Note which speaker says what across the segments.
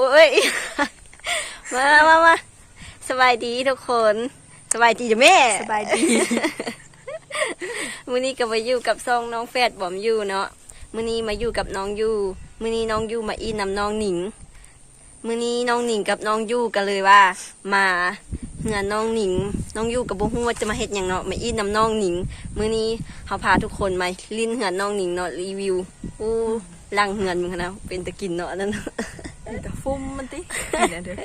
Speaker 1: โอ้ย มามามาสบายดีทุกคน สบายดีจ้ะแม่
Speaker 2: สบายดี
Speaker 1: มื้อนี้ก็มาอยู่กับซองน้องแฟดบอมอยู่เนาะ มื้อนี้มาอยู่กับน้องยูมื้อนี้น้องยูมาอีนำน้องหนิง มื้อนี้น้องหนิงกับน้องยูก็เลยว่า มาเหือนน้องหนิง น้องยูกับบ่ฮู้ว่าจะมาเฮ็ดหยังเนาะมาอีนำน้องหนิง มื้อนี้เฮาพาทุกคนมาลิ้นเหือนน้องหนิงเนาะรีวิว อู้ลังเหือนมึงนะเป็นตะกินเนาะอันนั่น
Speaker 2: มีแต่ฟุ้มมันติกินอันเด้อ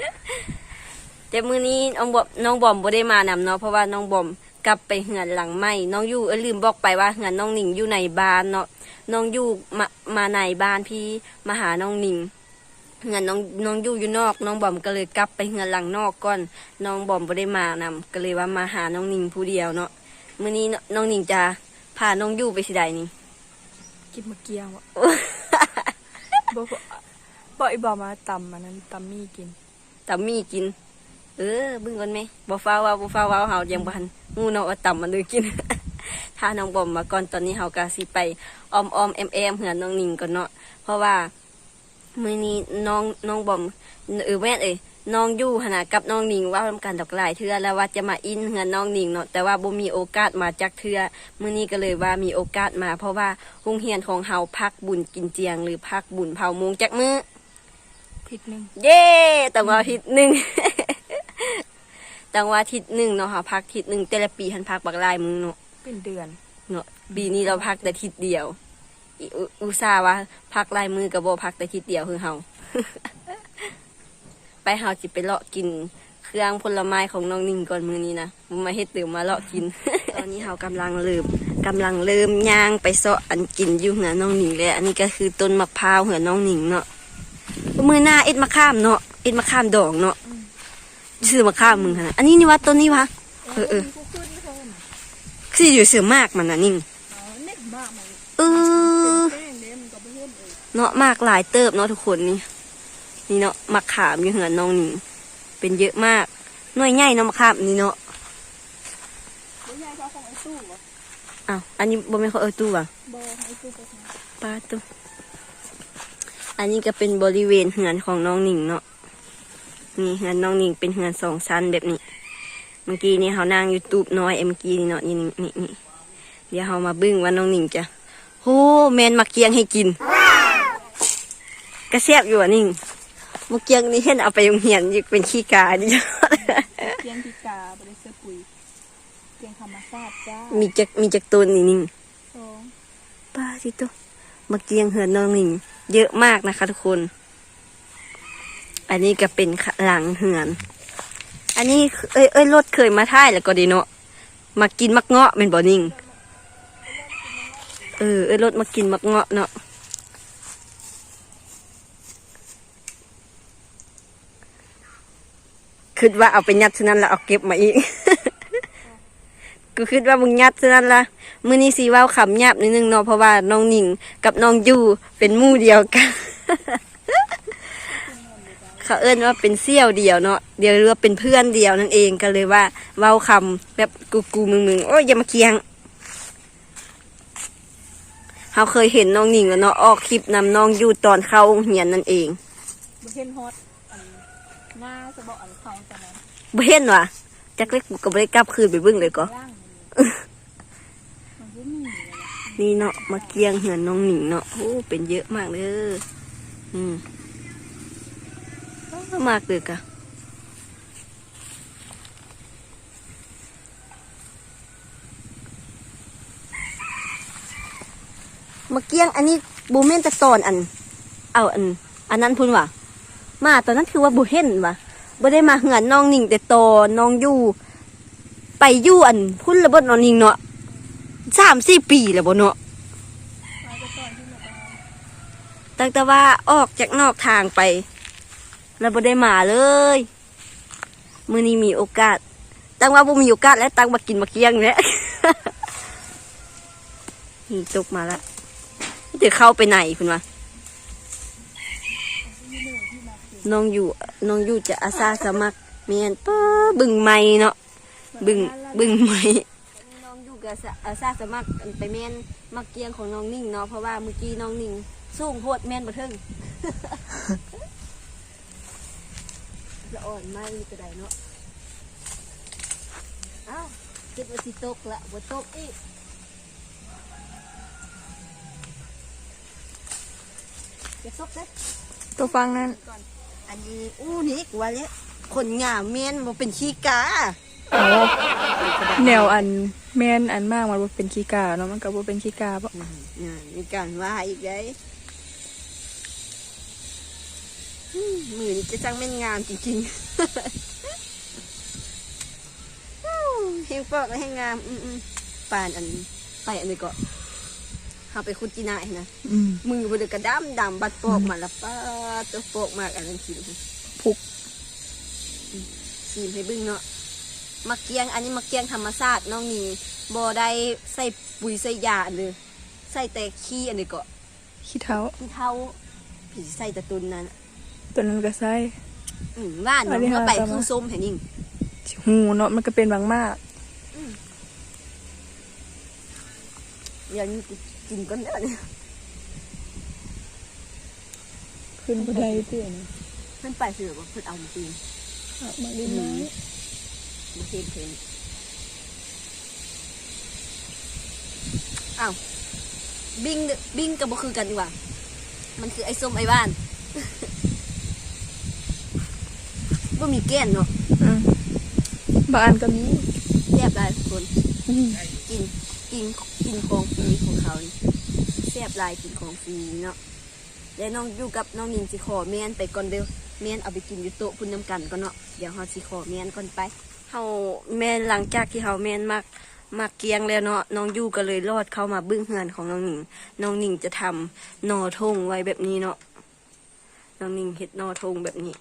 Speaker 1: แต่มื้อนี้น้องบอมน้องบอมบ่ได้มานำเนาะเพราะว่าน้องบอมกลับไปเหือนหลังใหม่น้องอยู่เอ้ยลืมบอกไปว่าเหือนน้องหนิงอยู่ในบ้านเนาะน้องอยู่มามาในบ้านพี่มาหาน้องหนิงเหือนน้องน้องอยู่อยู่นอก น้องบอมก็เลยกลับไปเหือนหลังนอกก่อน น้องบอมบ่ได้มานำก็เลยว่ามาหาน้องหนิงผู้เดียวเนาะมื้อนี้น้องหนิงจะพาน้องอยู่ไปสิใดนี่
Speaker 2: กินมะเกียวอะบ่ บ่บ่อีบ่มาตำอันนั้นตำมี่กิน
Speaker 1: ตำมีกิน เออเบึ้งก่อนไหมบ่ฟ้าวว่าบ่ฟ้าวว่าเฮายังบ่ทันงูเนาะว่าตำมันเลยกิน ถ้าน้องบอมมาก่อนตอนนี้เฮาก็สิไปออมออมแอมแอมเหือนน้องนิงก่อนเนาะเพราะว่ามื้อนี้น้องน้องบอมเออแม่นเอ้ยน้องอยู่หนนะกับน้องนิงว่าทำการดอกหลายเทื่อแล้วว่าจะมาอินเหือนน้องนิงเนาะแต่ว่าบ่มีโอกาสมาจักเทื่อมื้อนี้ก็เลยว่ามีโอกาสมา เพราะว่าโรงเรียนของเฮาพักบุญกินเจียง หรือพักบุญเผามุงจักมื้อ
Speaker 2: ทิศหนึง
Speaker 1: เย้ต่างว่าอาทิตย์หนึ่งต่างว่าอาทิตย์หนึ่งเนาะค่ะพักอาทิตย์หนึ่งแต่ละปีหันพักบักหลายมือเนาะ
Speaker 2: เป็นเดือน
Speaker 1: เนาะปีนี้เราพักแต่อาทิตย์เดียวอิอุอุตส่าห์ว่าพักหลายมือกับโบพักแต่อาทิตย์เดียวคือเฮาไปเฮาจิไปเลาะกินเครื่องผลไม้ของน้องนิ่งก่อนมือนี้นะมาเฮ็ดตื่มมาเลาะกิน ตอนนี้เฮากำลังเริ่มกำลังเริ่มย่างไปเซาะอันกินอยู่เหือน้องหนิงเลยอันนี้ก็คือต้นมะพร้าวเหือน้องหนิงเนาะ มือหน้าเอ็ดมะข้ามเนาะเอ็ดมะข้ามดองเนาะซื้อมะข้ามมึงขนาดอันนี้นี่วะต้นนี้วะเออเออ
Speaker 2: กูขึ้นเพิ่น
Speaker 1: คืออยู่เสือมากมันนะนิ่ง
Speaker 2: อ๋อเน็กมากมัน
Speaker 1: เออ
Speaker 2: แป้งเด้มันก็บ่เห็นเอ้ย
Speaker 1: เนาะมากหลายเติบเนาะทุกคนนี่นี่เนาะมะขามอยู่เหือนน้องนี่เป็นเยอะมากหน่วยใหญ่เนาะมะขามนี่เนาะ
Speaker 2: บ่ยายเขาของไอ้ตู้บ่
Speaker 1: อ้าวอันนี้บ่แม่นเขาเออตู้ว่ะ
Speaker 2: บ่ให้ไอ้ตู้ไปทาง
Speaker 1: ป้าตู้ อันนี้ก็เป็นบริเวณเหือนของน้องหนิงเนาะนี่เหือนน้องหนิงเป็นเหือนสองชั้นแบบนี้ เมื่อกี้นี่เขานั่งอยู่ตูบน้อยเอ็มอกี้นี่เนาะนี่นี่นี่นี่เดี๋ยวเขามาเบึ้งว่าน้องหนิงจะโหแมนมาเกียงให้กินกระเสียบอยู่อะนิ่งมาเกียงนี่เห็นเอาไปโรงเรียนอยู่เป็นขี้กาดิจ้ะ
Speaker 2: เกียงพิกาบ่ได้เสื้อปุ๋ยเกียงธรรมชาติจ้า
Speaker 1: มีจักมีจักต้นนี่นิ่ง
Speaker 2: สอง
Speaker 1: ป้าสิโตมาเกียงเหือนน้องหนิง เยอะมากนะคะทุกคน อันนี้ก็เป็นหลังเหือน อันนี้เอ้ยเอ้ยรถเคยมาท่ายแล้วก็ดีเนาะมากินมักเงาะเป็นบ่อนิ่งเออเอ้ยรถมากินมักเงาะเนาะคิดว่าเอาไปยัดเท่านั้นแล้วเอาเก็บมาอีก กูคิดว่ามึงยัดเท่านั้นละมื้อนี้สีว่าขำหยาบนิดนึงเนาะเพราะว่าน้องหนิงกับน้องยูเป็นหมู่เดียวกัน เขาเอิ้นว่าเป็นเสี่ยวเดียวเนาะเดียวหรือว่าเป็นเพื่อนเดียวนั่นเองก็เลยว่าเว้าคำแบบกูกูมึงมึงโอ้ยอย่ามาเคียงเขาเคยเห็นน้องหนิงแล้วเนาะออกคลิปนำน้องยูตอนเข้าโรงเรียนนั่นเอง
Speaker 2: บ่เห็นฮอตอันหน้าจะบอกอันเขาตอนนั้น
Speaker 1: บ่เห็นว่ะจักเล็กกูก็บ่ได้กลับคืนไปเบิ่งเลยก็
Speaker 2: ล่างมันมันบ่มีเลย นี่
Speaker 1: เนาะมาเกียงเหือนน้องหนิงเนาะโอ้เป็นเยอะมากเลยอืมอ้าวมากเลยกะมาเกียงอันนี้บูเมนแตะตอนอัน เอาอัน อันนั้นพุ่นว่ะมาตอนนั้นคือว่าบูเห็นว่ะบ่ได้มาเหือนน้องหนิงแต่ตอนน้องอยู่ ไปอยู่อันพุ่นระเบิดน้องหนิงเนาะ สามสี่ปีแล้วบ่เนาะ
Speaker 2: ตั้
Speaker 1: งแต่ว่าออกจากนอกทางไป แล้วบ่ได้มาเลยมื้อนี้มีโอกาส ตั้งว่าบ่มีโอกาสแล้วตั้งมากินมาเกี้ยงเนี่ยนี่ตกมาละเดี๋ยวเข้าไปไหนคุณวะน้องอยู่น้องอยู่จะอาสาสมัครเมียนป้าบึงไม่เนาะบึงบึงไม้ กับอาสาสมัครไปเมียนมาเกียงของน้องนิ่งเนาะเพราะว่าเมื่อกี้น้องนิ่งสูงโพดแม่นบ่ถึงอนไม้ก็ได้เนาะเอ้าคิดว่าสิตกละบ่ตกอีกจะตกเด้อ
Speaker 2: ตัวฟังนั้น
Speaker 1: อันนี้อู้นี่กว่าเลยคนงามเมียนบ่เป็นขี้กา
Speaker 2: อ๋อแนวอันแม่นอันมากมันบ่เป็นขี้กาเนาะมันก็บ่เป็นขี้กาบ่
Speaker 1: อ่ามีการว่าอีกไงอืมมือนี้จะจังแม่นงามจริงๆเฮงปอกและเฮงงามอืมปานอันไปอันนี้ก็เฮาไปคุดจีน่าให้นะ
Speaker 2: มื
Speaker 1: อบ่ได้กระดำดำบัดปอกมาละป้าตัวปอกมากอันนั้นกิน
Speaker 2: พุก
Speaker 1: ซีมให้บึ้งเนาะ มักเกียง อันนี้มักเกียงธรรมชาติน้องนี่บ่ได้ใส่ปุ๋ยใส่ยาอันเลยใส่แต่ขี้อันนี้ก็
Speaker 2: ขี้เท้า
Speaker 1: ขี้เท้าผีใส่แต่ตุนนั้น
Speaker 2: ตัวนั้นก็ใส่
Speaker 1: อืมว่าน
Speaker 2: อั
Speaker 1: เนาะ
Speaker 2: นนี้
Speaker 1: เมื่อไป
Speaker 2: หาตามมา
Speaker 1: คือส้มเห็นยิ่ง
Speaker 2: หูเนาะมันก็เป็นบางมาก
Speaker 1: เดี๋ยวนี้กูกินก่อนเด้อเนี่ย
Speaker 2: ขึ้นบ่ได้เตี้ยนะ
Speaker 1: เพิ่นไปคือว่าเพิ่นเอามาตีน
Speaker 2: อะมาดินไม้
Speaker 1: มาเทนเทนอ้าวบิงเด้อบิงก็บ่คือกันดีกว่า มันคือไอ้ส้มไอ้บ้านบ่มีแก้นเนาะ
Speaker 2: อืมบางอันก็มี
Speaker 1: แซ่บหลายทุกคน
Speaker 2: อืม
Speaker 1: กินกินกินของฟรีของเขานี่แซ่บหลายกินของฟรีเนาะแล้วน้องอยู่กับน้องนินสิขอแม่นไปก่อนเด้อแม่นเอาไปกินอยู่โต๊ะพุ่นน้ำกันก่อนเนาะเดี๋ยวเฮาสิขอแม่นก่อนไป เฮาแม่นหลังจากที่เฮาแม่นมักมักเกียงแล้วเนาะน้องอยู่ก็เลยรอดเข้ามาบึ้งเฮือนของน้องหนิง น้องหนิงจะทำหนอทงไว้แบบนี้เนาะน้องหนิงเฮ็ดหนอทงแบบนี้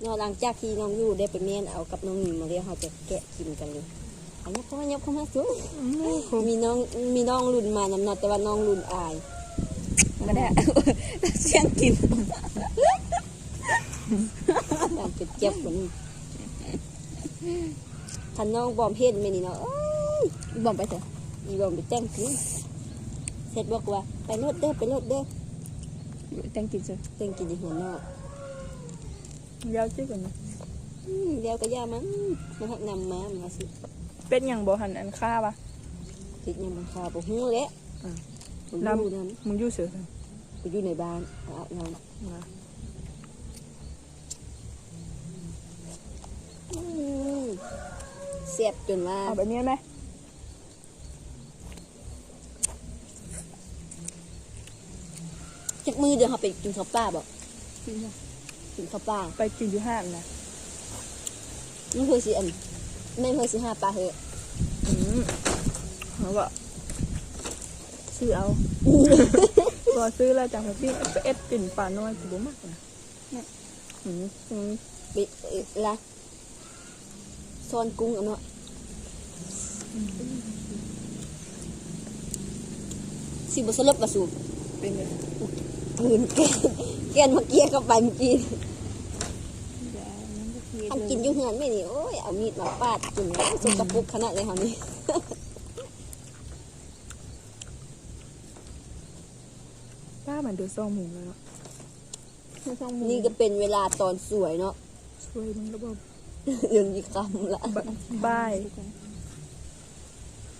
Speaker 1: เนาะหลังจากที่น้องอยู่ได้ไปแม่นเอากับน้องหนิงมาแล้วเฮาจะแกะกินกันเลยเอายกเข้ามายกเข้ามาสูมีน้องมีน้องรุ่นมานำเนาะแต่ว่าน้องรุ่นอายก็ได้เสียงกินการเจ็บเจ็บเหมือน ทันน้องบอมเพศไม่นี่เนาะเอ้ยอีบอมไปเถอะอีบอมไปแต่งกินเสร็จบอกว่าไปรถเด้อไปรถเด้อ
Speaker 2: แต่งกินซะ
Speaker 1: แต่งกินในหัวนอก
Speaker 2: ยาวจิ้กว่านี้
Speaker 1: อืมเดี๋ยวก็ย่ามันมันหักนำมามาสิ
Speaker 2: เป็ดหยังบ่หันอันค่าปะ
Speaker 1: ติดยังบังคาบ่ฮู้แหละ
Speaker 2: อ่า
Speaker 1: ผม
Speaker 2: น้ำ
Speaker 1: รู้นั้น
Speaker 2: มึงอยู่เสือ
Speaker 1: กูอยู่ในบ้านอาบน้ำ
Speaker 2: นะ
Speaker 1: อืม เสียบจนว่า
Speaker 2: เอาแบบนี้ไหม
Speaker 1: จากมือเดี๋ยวเขาไปกินข้าวปลาบอกกินข้าวปลา
Speaker 2: ไปกินอยู่ห้างนะ
Speaker 1: ไม่เคยสิอันไม่เคยสิห้าปลาเหอะ
Speaker 2: อืมเขาบอกซื้อเอาพอซื้อแล้วจังพี่ไปเอ็ดปิ่นป่าน้อยกูบ่มากนะเนี่ยอืมอืม
Speaker 1: ไปเอ่อละ ซอนกุ้งอันเนาะสิบสลบมาสูบ
Speaker 2: เป็นไง
Speaker 1: ปืนแกนแกนมาเกียเข้าไปเมื่อกี้อันกินอยู่เหือนไม่นี่โอ้ยเอามีดมาปาดกินสกปรกขนาดเลยเขานี่
Speaker 2: ป้ามันดูซองหมูแล้วเนาะซองหมู
Speaker 1: นี่ก็เป็นเวลาตอนสวยเนาะ
Speaker 2: ช่วยมึงระบบ
Speaker 1: ยังมีคำละ
Speaker 2: บาย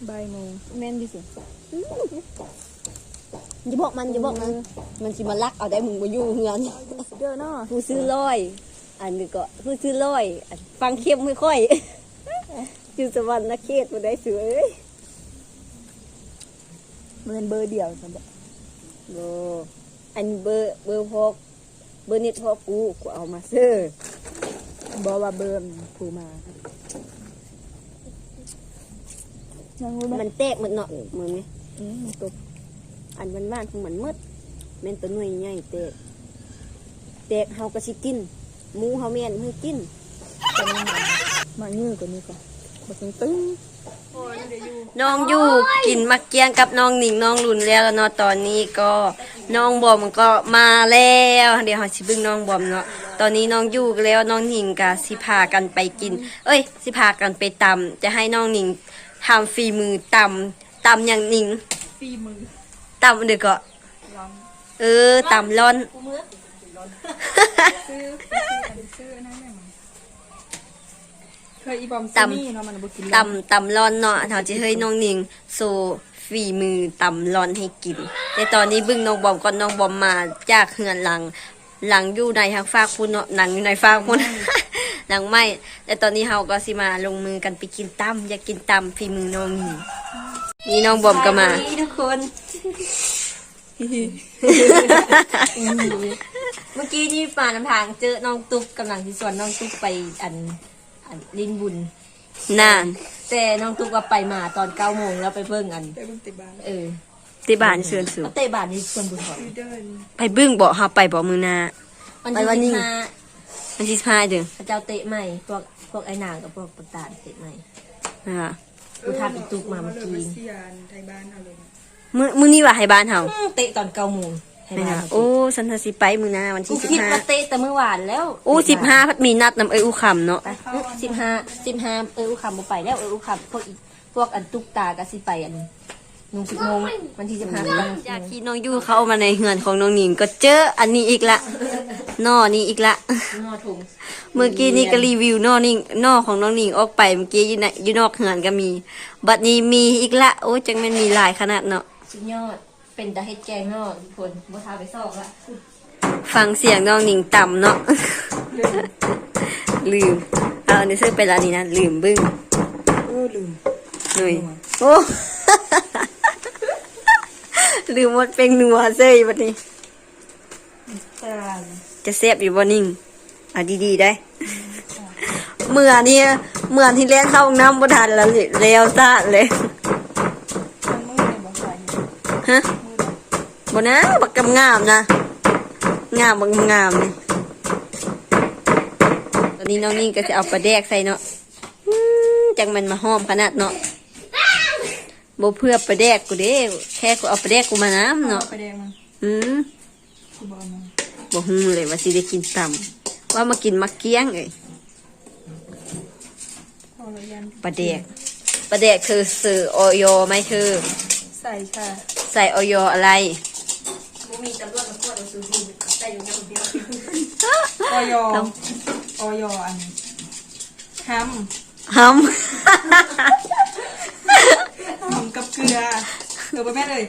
Speaker 2: บายโมง
Speaker 1: แม่นดิสิอย่าบอกมันอย่าบอกมัน มันสิมาลักเอาได้มึงมาอยู่เฮือน
Speaker 2: เด้อเนาะ
Speaker 1: ผู้ซื้อร้อย อันนี้ก็ผู้ซื้อร้อยอันฟังเข้มไม่ค่อยอยู่สวรรค์นะเขตมาได้สวย
Speaker 2: เงินเบอร์เดียวสำหรับ
Speaker 1: โบอันเบอร์เบอร์พอกเบอร์เน็ตพอกูกูเอามาซื้อ
Speaker 2: บอกว่าเบอร์ผูมายังรู้ไหม
Speaker 1: มันแตกหมันเนาะมึงนี่
Speaker 2: อืมตบ
Speaker 1: อันมันว่านคือมันมืดแม่นตัวหน่วยใหญ่แตกแตกเฮาก็สิกินหมูเฮาแม่นมือกิน
Speaker 2: มายื้อกว่านี้ก่อนบอกตึงตึ้ง
Speaker 1: น้องอยู่กินมักเกียงกับน้องหนิงน้องหลุนแล้วเนาะตอนนี้ก็น้องบอมก็มาแล้ว เดี๋ยวเราสิเบึ้งน้องบอมเนาะ ตอนนี้น้องอยู่แล้วน้องหนิงก็สิพากันไปกิน เอ้ย สิพากันไปตำจะให้น้องหนิงทำฝีมือตำตำอย่างหนิง
Speaker 2: ฟีมือ
Speaker 1: ตำเดี๋ยวก็
Speaker 2: ลอง
Speaker 1: เออตำร้อน
Speaker 2: ซื้อซื้ออันซื้ออันนั้นแม่มาเคยอีบอม
Speaker 3: ตำ
Speaker 2: ตำนี่เนาะมันบ่กิน
Speaker 3: ตำตำร้อนเนาะเขาจะให้น้องนิงโซฝีมือตำร้อนให้กิน แต่ตอนนี้เบึ้งน้องบอมก่อนน้องบอมมาจากเฮือนหลัง หลังอยู่ในทางฟากพุ่นเนาะหนังอยู่ในฟากพุ่นหลังไม่แต่ตอนนี้เฮาก็สิมาลงมือกันไปกินตำอยากกินตำฝีมือน้องนิงนี่น้องบอมก็มาทุกคนเมื่อกี้นี่ป่าน้ำทางเจอน้องตุ๊กกำลังที่สวนน้องตุ๊กไปอันอันลินบุญนาน แต่น้องตุ๊กว่าไปมาตอนเก้าโมงแล้วไปเบิ่งอัน
Speaker 2: ไปเบิ่งติบ้าน
Speaker 3: เออ
Speaker 1: ที่บ้านเชิญสู่
Speaker 3: เอาเตะบานนี่ส่วนบุญถอน
Speaker 2: คือเดิน
Speaker 1: ไปบึ้งบ่เฮาไปบ่มือหนา
Speaker 3: วัน
Speaker 1: ไป
Speaker 3: ที่
Speaker 1: วัน
Speaker 3: สิ
Speaker 1: นี้
Speaker 3: บห้า
Speaker 1: วันที่15เด้อ
Speaker 3: พระเจ้าเตะใหม่ พวกพวกไอ้นางกับพวกประตานเตะใหม่
Speaker 1: นะคะ
Speaker 3: กูทำอีตุกมาเมื่อกี้
Speaker 2: เลิเสียนไทยบ้านเอาเลย
Speaker 1: มื้อมื้อนี้ว่าให้บ้านเฮา
Speaker 3: อืมเตะตอนเก้าโมงให้
Speaker 1: นะ
Speaker 3: มา
Speaker 1: คะโอ้สันทสิไปมือหนาวัน
Speaker 3: กู
Speaker 1: ที่
Speaker 3: คิดว่า
Speaker 1: 15
Speaker 3: เตะแต่เมื่อวานแล้ว
Speaker 1: โอ้15พัดมีนัดนำเอ้ยอู้คำเนาะ
Speaker 3: ไปสิบห้าสิบห้าเอออุคำบ่ไปแล้วเอออุคำพวกอีพวกอันตุกตาก็สิไปอัน นุ่งสิบโมงวันที่สิบห้า
Speaker 1: จากที่น้องยู่เข้ามาในเฮือนของน้องหนิงก็เจออันนี้อีกละนอนี่อีกละ
Speaker 3: นอถุง
Speaker 1: เมื่อกี้นี่ก็รีวิวนอนี่นอของน้องหนิงออกไปเมื่อกี้อยู่ในอยู่นอกเฮือนก็มี บัดนี้มีอีกละโอ้จังแม่นมีหลายขนาดเนาะ
Speaker 3: สุดยอดเป็นตาเฮ็ดแกงนอทุกคนบ่ทาไปซอกละ
Speaker 1: ฟังเสียงน้องหนิงต่ำเนาะลืมเอาอันนี้ซื้อไปร้านนี้นะลืมบึ้ง
Speaker 2: เออลืม
Speaker 1: หนุ่ยโอ้ ลืมหมดเป็นนัวเซยบัดนี้
Speaker 2: ตาล
Speaker 1: จะเซฟอยู่บ่นิ่งอะดีๆได้ เมื่อนี่เมื่อที่เล่นเข้าห้องน้ำบ่ทันแล้วแล้วซะเลย
Speaker 2: มันมือเนี่ยบ่ใส่
Speaker 1: ฮะบ่นะบักกำงามนะ งามบักงามนี่ตอนนี้น้องนิ่งก็จะเอาปลาแดกใส่เนาะอืมจังมันมาหอมขนาดเนาะ บ่เพื่อปลาแดกกูเด้แค่กูเอาปลาแดกกูมาน้ำ
Speaker 2: เนาะ
Speaker 1: เนาะ
Speaker 2: ไปแดงมัน
Speaker 1: อืม
Speaker 2: กูบอกมัน
Speaker 1: บ่ฮู้เลยว่าสิได้กินตำว่ามากินมักเกี้ยงเอ้ย
Speaker 2: พอแล้วยัน
Speaker 1: ปลาแดกปลาแดกคือสื่อออยไหมคือ
Speaker 2: ใส่ค่ะ
Speaker 1: ใส่ออยอะไร
Speaker 3: บ่มีตำรวจมาตรวจเอาซื้อที่ใส่อยู่ในคนเดียว
Speaker 2: ออยอ
Speaker 1: ต้อง
Speaker 2: ออยอันห้
Speaker 1: ห้ำ
Speaker 2: ห้ำกับ เกลือเกลือไปแม่เลย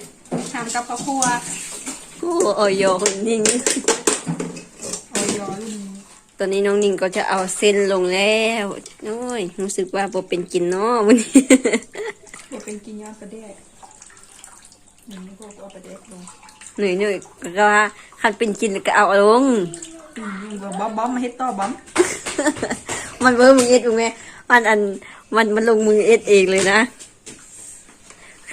Speaker 2: ห้ำกับข้าวคั่วำ
Speaker 1: โอ้ออยคนนิ่ง
Speaker 2: ออยรุ่นนี้
Speaker 1: ตอนนี้น้องนิ่งก็จะเอาเส้นลงแล้วโอ้ยรู้สึกว่าบ่เป็นกินเนาะวันนี้
Speaker 2: บอกเป็นกินยอดประเดกหนึ่งพวกเอาประเดกลง
Speaker 1: หน่อยหน่อยก็ว่าคันเป็นกินก็เอาลง
Speaker 2: อืมบอกบ๊อบบ๊อบมาเฮ็ดต่อบ๊อบ
Speaker 1: มันเบิ่มือเอ็ดถูกไหมมันอันมันมันลงมือเอ็ดเองเลยนะ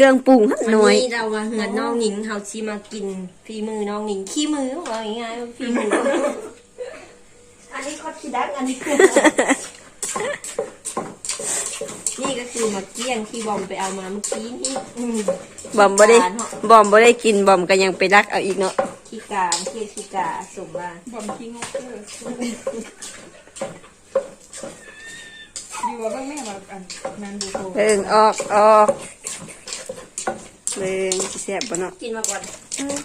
Speaker 1: เครื่องปรุง
Speaker 3: วัน
Speaker 1: หน่อย
Speaker 3: นี้เรามาเหือนน้องหนิงเฮาสิมากินฝีมือน้องหนิงขี้มือว่าง่ายๆฝีมือ อันนี้คอดขี้ดังอันนี้คือนี่ก็คือมาเกี้ยงที่บอมไปเอามาเมื่อกี้นี่อืม
Speaker 1: บอมบ่ได้
Speaker 3: หวานเหรอ
Speaker 1: บอมบ่ได้กินบอมก็ยังไปรักเอาอีกเนาะ
Speaker 3: ขี้กาเกี้ยขี้กาสมมา
Speaker 2: บ๊อบทิ้งงกเกอร์อยู่ว่าเบ้างแม่แบบอันนั้นดูโต
Speaker 1: เบิ่งออกออก เบิ่งสิแซ่บบ่เนาะ
Speaker 3: กินมาก่อน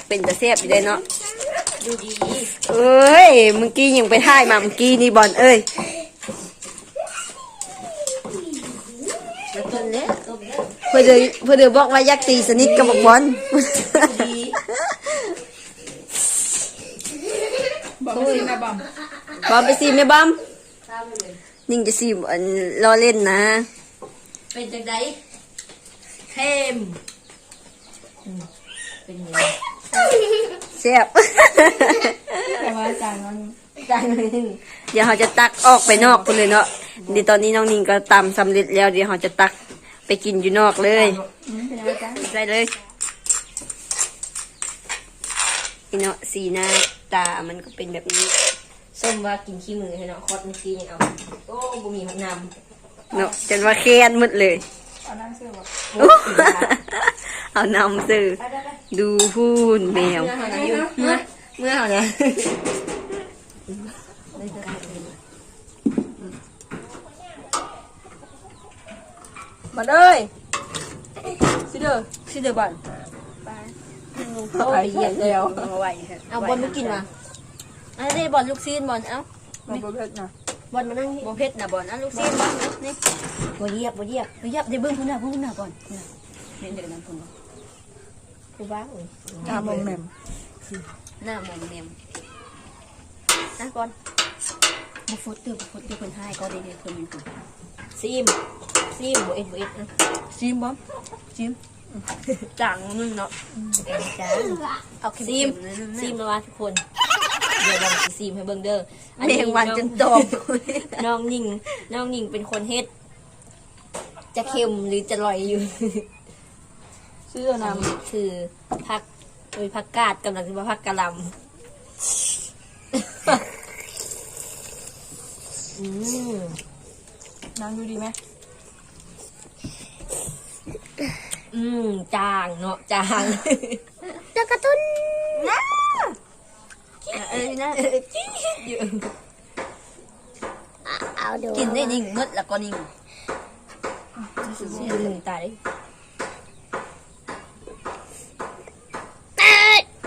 Speaker 1: เป็นตาแซ่บอยู่ได้เนาะ
Speaker 3: ดูดี
Speaker 1: เอ้ยเมื่อกี้ยังไปถ่ายมาเมื่อกี้นี่บอลเอ้ย
Speaker 3: ต้นเล็กนเล็ก
Speaker 1: เพื่อเดี๋ยวเพื่อเดี๋ยวบอกว่ายักตีสนิทกับบอกบอล
Speaker 3: ดี
Speaker 2: บ๊อบไม่ซินะบอบบ
Speaker 1: อมไปซีไหมบอม
Speaker 3: ตามไปเลย
Speaker 1: นิ่งจะซีอันล้อเล่นนะ
Speaker 3: เป็นจังไดเข้ม เป็นไง
Speaker 1: แซ่บ
Speaker 2: แต่ว่าจานมัน
Speaker 3: จานหนึง
Speaker 1: เดี๋ยวเขาจะตักออกไปนอกคนเลยเนาะเดี๋ยวตอนนี้น้องนิ่งก็ตำสำเร็จแล้วเดี๋ยวเขาจะตักไปกินอยู่นอกเลย
Speaker 2: อืมเป็นยังไงจ๊ะ
Speaker 1: ได้เลยนี่เนาะสีหน้าตามันก็เป็นแบบนี้
Speaker 3: ส้มว่ากินขี้มือให้เนาะคอดเมื่อกี้ยังเอาโอ้บุมีมันนำ
Speaker 1: เนาะจนว่าแค้นหมดเลย
Speaker 2: เอาน้ำเสื้อบอก
Speaker 3: โอ้ยา
Speaker 1: เอานำซื้อดูพูนแมว
Speaker 3: เมื่อเมื่อเมื่อานะ
Speaker 1: มาเลยสิเด้อสิเด้อบอล
Speaker 3: โอ้ยเหยียดเลยเอา
Speaker 1: เอาไว้
Speaker 3: เอาบอลไม่กินมาอันนี้บอลลูกซีนบอลเอ้า
Speaker 2: มันบ่เผ็ดนะ
Speaker 3: บอลมานั่งนี่
Speaker 1: บ่เผ็ดนะบอลนลูกซีนบอลนี่
Speaker 3: บ่เยียบบ่เยียบ
Speaker 1: ไปยับได้เบิ่งพุ่นน่ะเบิ่งพุ่นน่ะบอลพุ่นน่ะเห็นเดี๋ยวนั้นพุ่นบ่
Speaker 3: กูบ้าเอ้ย
Speaker 2: ตามองแหม่ม
Speaker 1: หน้ามองเมมนะบอลบ่ฟุดเด้อบ่ฟุดเด้อเพิ่นให้ก็ได้เด้อเพิ่นอยู่พุ่น
Speaker 3: ซีมซีมบ่เอ็ดบ่เอ็ดนะ
Speaker 1: ซิมบอมซิมจางนึงเนาะ
Speaker 3: เอ็ดจ้า
Speaker 1: เอาเค็
Speaker 3: ซีม
Speaker 1: มๆนิดนึง
Speaker 3: ซีมแล้วว่าทุกคนเดี๋ยวเราสิซีมให้เบิ่งเด้อ
Speaker 1: แมงวันจนตอม
Speaker 3: น้องนิ่งน้องนิ่งเป็นคนเฮ็ด จะเค็มหรือจะลอยอยู่
Speaker 2: ชื่อเอา
Speaker 3: อัน
Speaker 2: นำ
Speaker 3: นี้คือผักโดยผักกาดกำลังจะมาผักกะหล่ำอืม
Speaker 2: นางอยู่ดีไหม
Speaker 3: อืมจางเนาะจาง
Speaker 1: จะกระตุ้นนะเอ้ยนะ
Speaker 3: อยู่
Speaker 1: เอาดูกินได้นิ่งมืดแล้วก็นิ่ง
Speaker 3: ดูหนึ่งตาย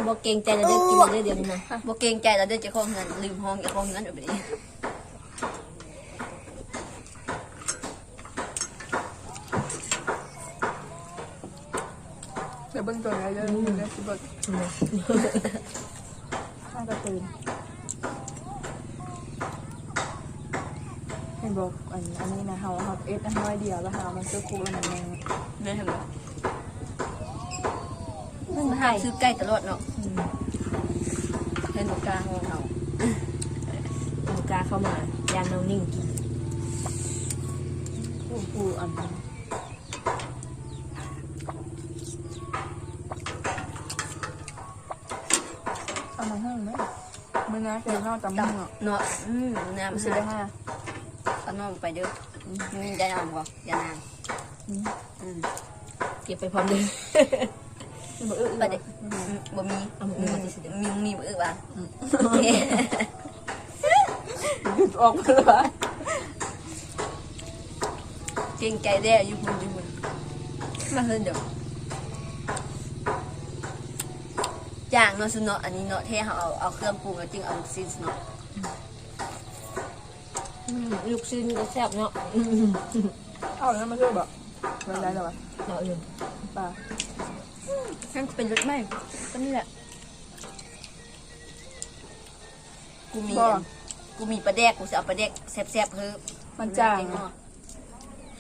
Speaker 3: บอกเกรงใจเราเด้อกินเด้อเดี๋ยวนี้นะ
Speaker 1: บ่เกรงใจแล้วเดี๋ยวจะเข้าเงินลืมห้องอย่าเข้าเงินแบบนี้
Speaker 2: เดี๋ยวเบิ่งตัวไหนเดี๋ยวเดี๋ยวสิเบิ่งข้างกระตือนเห็นบอกอันอันนี้นะเฮาเฮาเอสอันน้อยเดียวแล้วเฮามันจะคูแล้วมันแมง
Speaker 1: ได้เห็นไหมมัน หาซื้อใกล้ตลอดเนาะเห็นหนูกลางห้องเรา
Speaker 3: หนูกาเข้ามายานน้องนิ่งกิน
Speaker 2: ปูปูอันนั้นเอามาให้ไหมมือนะเดี๋ยวนอกจำมึงอะ
Speaker 1: เนาะอืมน้ำ
Speaker 2: มันสิ
Speaker 1: สิ
Speaker 2: ได้
Speaker 1: ได้
Speaker 2: ห้า
Speaker 1: เอาน้องไปเด้ออืมมีได้เอาบ่อย่านาง
Speaker 2: อืม
Speaker 1: อืม
Speaker 3: เก็บไปพร้อมเลย
Speaker 2: มันบ อกเออ
Speaker 1: ได้บ่มี
Speaker 3: มี
Speaker 1: มามีมีมีบ่เออว่ะ
Speaker 2: หยุดออกมาเลยวะ
Speaker 1: เกรงใจแด้อยู่พุ่นอยู่พุ่นมาเฮินเดี๋ยวย่างเนาะซุเนาะอันนี้เนาะเท่เฮาเอาเอาเครื่องปรุงแล้วจึงเอาลูกซีนเนาะ
Speaker 3: ลูกชิ้นก็แซ่บเนาะ
Speaker 2: เอาแล้วมาช่วยบอกไม่ได้หรอวะ
Speaker 3: เนาะอยู่
Speaker 2: ป่า
Speaker 1: นั่นเป็นรถไหมก็นี่แหละ กูมี
Speaker 2: บ่
Speaker 1: อันกูมีปลาแดกกูจะเอาปลาแดกแซ่บๆเพิ่ม
Speaker 2: มันจาง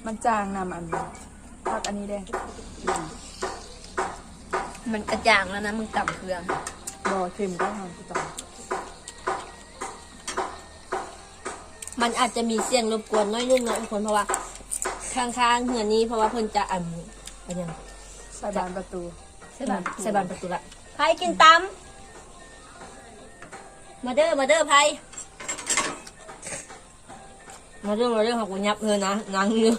Speaker 2: มันจางนำอันนี้พักอันนี้ได้
Speaker 1: มันกระจ่างแล้วนะมึงต่ำเครื่อง
Speaker 2: บอเค็มก็ทำกูต่อ
Speaker 3: มันอาจจะมีเสียงรบกวนน้อยนึงเนาะทุกคนเพราะว่าข้างๆเหือนนี้เพราะว่าเพิ่นจะอ่ำเป็นยัง
Speaker 2: ใส่บานประตู
Speaker 3: ใส่บานใส่บานประตูละไพกินตำมาเด้อมาเด้อไพมาเด้อมาเด้อของกูยับเธอนะนังเนื้อ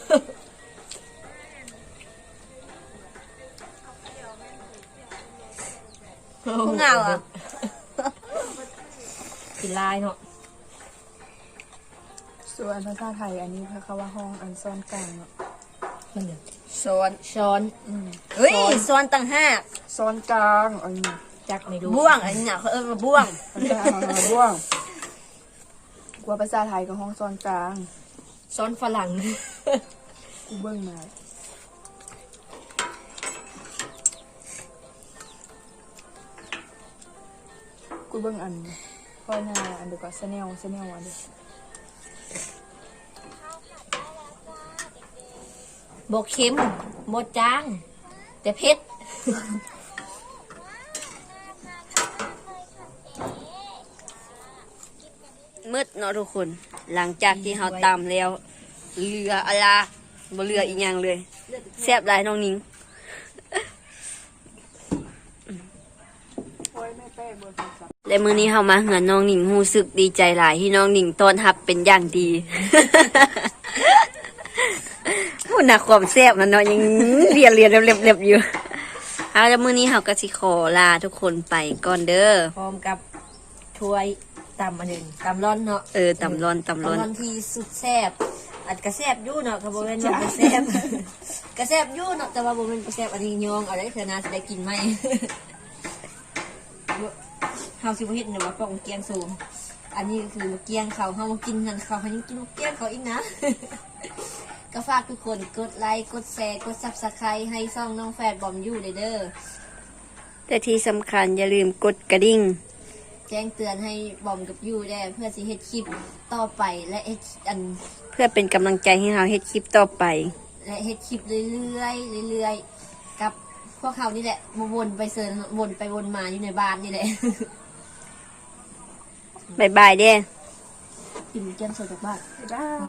Speaker 1: พวกเงาอะ
Speaker 3: กินลายเนาะ
Speaker 2: ส่วนภาษาไทยอันนี้พระคำว่าห้องอันซ่อนกลางเนาะ
Speaker 3: มันเดี๋ยว
Speaker 1: ซ้อน
Speaker 3: ช้อน
Speaker 2: อืม
Speaker 1: เฮ้ยซ้อนต่างหาก
Speaker 2: ซ่อนกลางอันนี้
Speaker 3: จักไม่รู้
Speaker 1: บ่วงอันนี้น่ะเขาเอิ้นว่าบ่วง
Speaker 2: ภาษาของเราบ้วงกลัวภาษาไทยกับห้องซ่อนกลาง
Speaker 3: ช้อนฝรั่ง
Speaker 2: กูเบิ้งมากูเบิ้งอันพ่อหน้าอันเดียวกับเซเนลเซเนลอันเดียว
Speaker 3: บกเค็มบกจาง แต่เผ็ด
Speaker 1: มืดเนาะทุกคน หลังจากที่เฮาตามแล้ว เรืออะไรบ่เรืออีกอย่างเลยแซ่บหลายน้องนิง
Speaker 2: โอ้ยแม่แป้งบนโทรศัพท์
Speaker 1: และมื้อนี้เฮามาเหือนน้องหนิงรู้สึกดีใจหลายที่น้องหนิงต้อนรับเป็นอย่างดี หนักความแซ่บมันเนาะยังเรียนเรียนเรียบๆอยู่เอาแล้วมื้อนี้เฮาก็สิขอลาทุกคนไปก่อนเด้อ
Speaker 3: พร้อมกับถ้วยตำอันหนึ่งตำร้อนเนาะ
Speaker 1: เออตำร้อนตำร้อน
Speaker 3: ตำร้อนที่สุดแซ่บอันกระแซ่บอยู่เนาะกระโบเวนเนาะกระแซ่บกระแซ่บอยู่เนาะแต่ว่าโบเวนกระแซ่บอันนี้ยองเอาได้เธอนาจะได้กินไหมเฮาสิบ่เฮ็ดเนาะว่าป้องเกียงสูงอันนี้ก็คือมาเกี้ยงเขาเฮามากินกันเขาเขายังกินมาเกี้ยงเขาอีกนะ ก็ฝากทุกคนกดไลค์กดแชร์กดซับสไครต์ให้ซ่องน้องแฟดบอมอยู่เลยเด้อ
Speaker 1: แต่ที่สำคัญอย่าลืมกดกระดิ่ง
Speaker 3: แจ้งเตือนให้บอมกับยูได้เพื่อสิเฮ็ดคลิปต่อไปและเฮ็ดอัน
Speaker 1: เพื่อเป็นกำลังใจให้เราเฮ็ดคลิปต่อไป
Speaker 3: และเฮ็ดคลิปเรื่อยๆเรื่อยๆกับพวกเขานี่แหละมาวนไปเซินวนไปวนมาอยู่ในบ้านนี่แหละ
Speaker 1: บ๊ายบายเด้
Speaker 3: กินเกี๊ยมสดจากบ้าน
Speaker 2: บ๊ายบาย